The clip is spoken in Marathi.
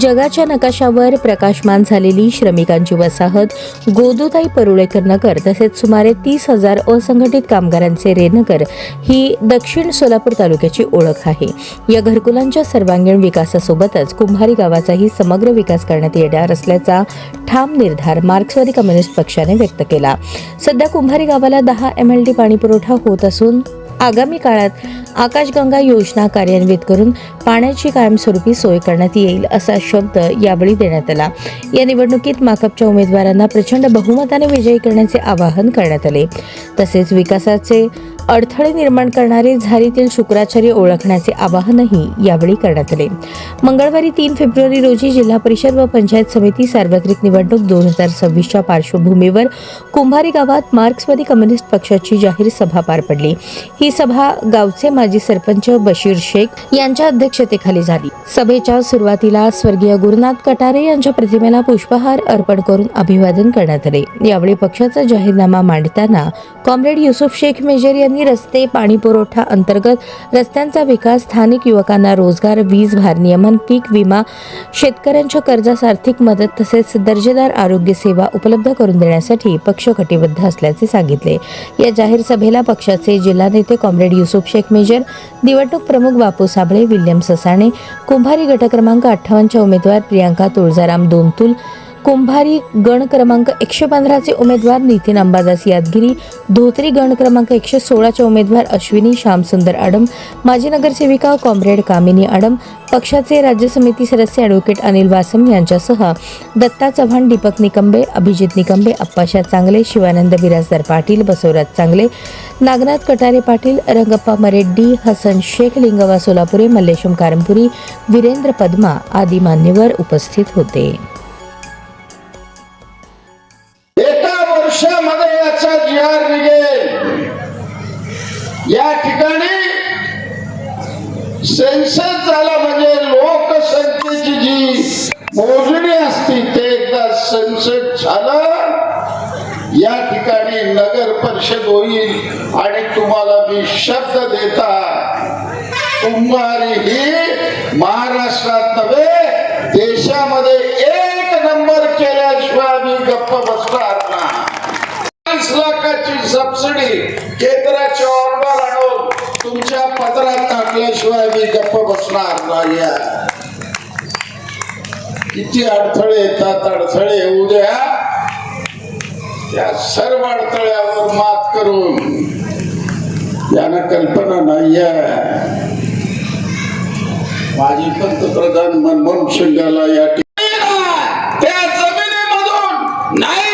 जगाच्या नकाशावर प्रकाशमान झालेली श्रमिकांची वसाहत गोदूताई परुळेकर नगर तसेच सुमारे तीस हजार असंघटित कामगारांचे रेनगर ही दक्षिण सोलापूर तालुक्याची ओळख आहे. या घरकुलांच्या सर्वांगीण विकासासोबतच कुंभारी गावाचाही समग्र विकास करण्यात येणार असल्याचा ठाम निर्धार मार्क्सवादी कम्युनिस्ट पक्षाने व्यक्त केला. सध्या कुंभारी गावाला दहा एम एल डी पाणीपुरवठा होत असून आगामी काळात आकाशगंगा योजना कार्यान्वित करून पाण्याची कायमस्वरूपी सोय करण्यात येईल असा शब्द यावेळी देण्यात आला. या निवडणुकीत माकपच्या उमेदवारांना प्रचंड बहुमताने विजयी करण्याचे आवाहन करण्यात आले. तसेच विकासाचे अडथळे निर्माण करणारे झारीतील शुक्राचार्य ओळखण्याचे आवाहनही यावेळी करण्यात आले. मंगळवारी तीन फेब्रुवारी रोजी जिल्हा परिषद व पंचायत समिती सार्वत्रिक निवडणूक दोन हजार सव्वीसच्या पार्श्वभूमीवर कुंभारी गावात मार्क्सवादी कम्युनिस्ट पक्षाची जाहीर सभा पार पडली. ही सभा गावचे माजी सरपंच बशीर शेख यांच्या अध्यक्षतेखाली झाली. सभेच्या सुरुवातीला स्वर्गीय गुरुनाथ कटारे यांच्या प्रतिमेला पुष्पहार अर्पण करून अभिवादन करण्यात आले. यावेळी पक्षाचा जाहीरनामा मांडताना कॉम्रेड युसुफ शेख मेजर यांनी रस्ते पाणी पुरवठा अंतर्गत रस्त्यांचा विकास स्थानिक युवकांना रोजगार वीज भार नियमन पीक विमा शेतकऱ्यांच्या कर्जास आर्थिक मदत तसेच दर्जेदार आरोग्य सेवा उपलब्ध करून देण्यासाठी पक्ष कटिबद्ध असल्याचे सांगितले. या जाहीर सभेला पक्षाचे जिल्हा नेते कॉम्रेड युसुफ शेख मेजर निवडणूक प्रमुख बापू साबळे विल्यम ससाणे कुंभारी गट क्रमांक अठ्ठावन्नच्या उमेदवार प्रियांका तुळजाराम दोनतुल कुंभारी गण क्रमांक एकशे पंधराचे उमेदवार नितीन अंबादास यादगिरी धोत्री गण क्रमांक एकशे सोळाचे उमेदवार अश्विनी श्यामसुंदर आडम माजी नगरसेविका कॉम्रेड कामिनी आडम पक्षाचे राज्य समिती सदस्य ॲडव्होकेट अनिल वासम यांच्यासह दत्ता चव्हाण दीपक निकंबे अभिजित निकंबे अप्पाशा चांगले शिवानंद बिराजदार पाटील बसवराज चांगले नागनाथ कटारे पाटील रंगप्पा मरेड्डी हसन शेख लिंगवा सोलापुरे मल्लेशम कारंपुरी वीरेंद्र पद्मा आदी मान्यवर उपस्थित होते. या ठिकाणी सेन्सस झाला म्हणजे लोकसंख्येची जी मोजणी असती ते एकदा सेन्सस झालं या ठिकाणी नगर परिषद होईल आणि तुम्हाला मी शब्द देता कुंभारी ही महाराष्ट्रात नव्हे देशामध्ये एक नंबर केल्याशिवाय मी गप्प बसणार नाही. सबसिडी केंद्राच्या ऑर्डर आणून तुमच्या पत्रात टाकल्याशिवाय मी गप्प बसणार नाही. किती अडथळे येतात अडथळे येऊ द्या. त्या सर्व अडथळ्यावर मात करून यांना कल्पना नाहीये. माजी पंतप्रधान मनमोहन सिंगाला या ठिकाणी त्या जमिनीमधून नाही